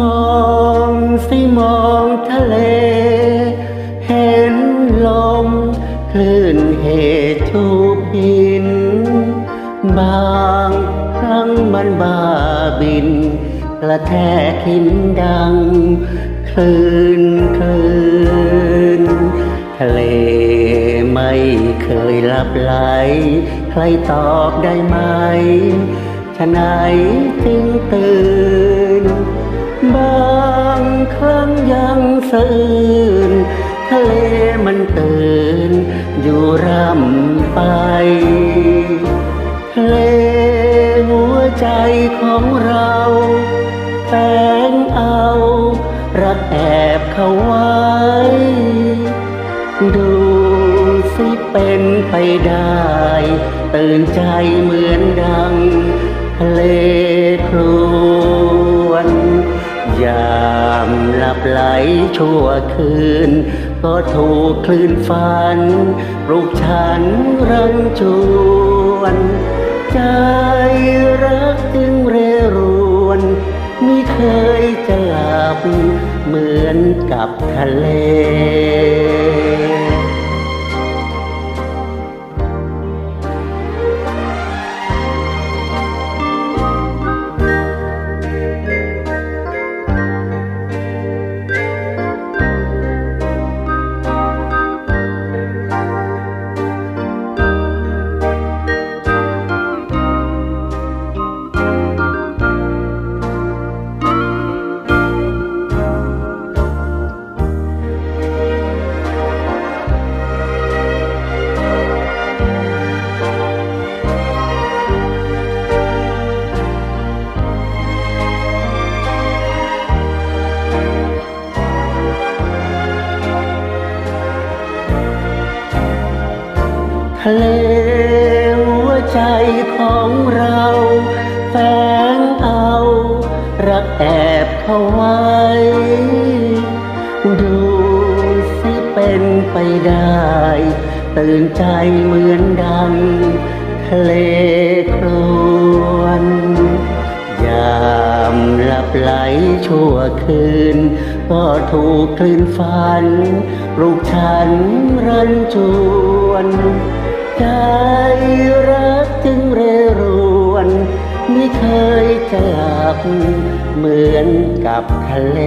มองสิมองทะเล เห็นลมคลื่นเหตุชูพิน บางครั้งมันบ้าบินกระแทกหินดัง คลื่นคลื่นทะเลไม่เคยลับไหล ใครตอบได้ไหมฉะไหนจึงตื่น สื่นทะเลมันตื่น อยู่ร่ำไปทะเลหัวใจของเราแฝงเอา รักแอบเขาไว้ ดูสิเป็นไปได้ ตื่นใจเหมือนดังทะเลค ชั่วคืน ก็ถูกคลื่นฝันปลุกฉันรันจวน ใจรักจึงเรรวนไม่เคยจะหลับเหมือนกับทะเล เลหัวใจของเราแฝงเอา รักแอบเข้าไว้ ดูสิเป็นไปได้ ตื่นใจเหมือนดังทะเลครวนยามหลับไหลชั่วคืน ก็ถูกคลื่นฝันปลุกฉันรันจวน ใจรักจึงเรรวนไม่เคยจะหลับเหมือนกับทะเล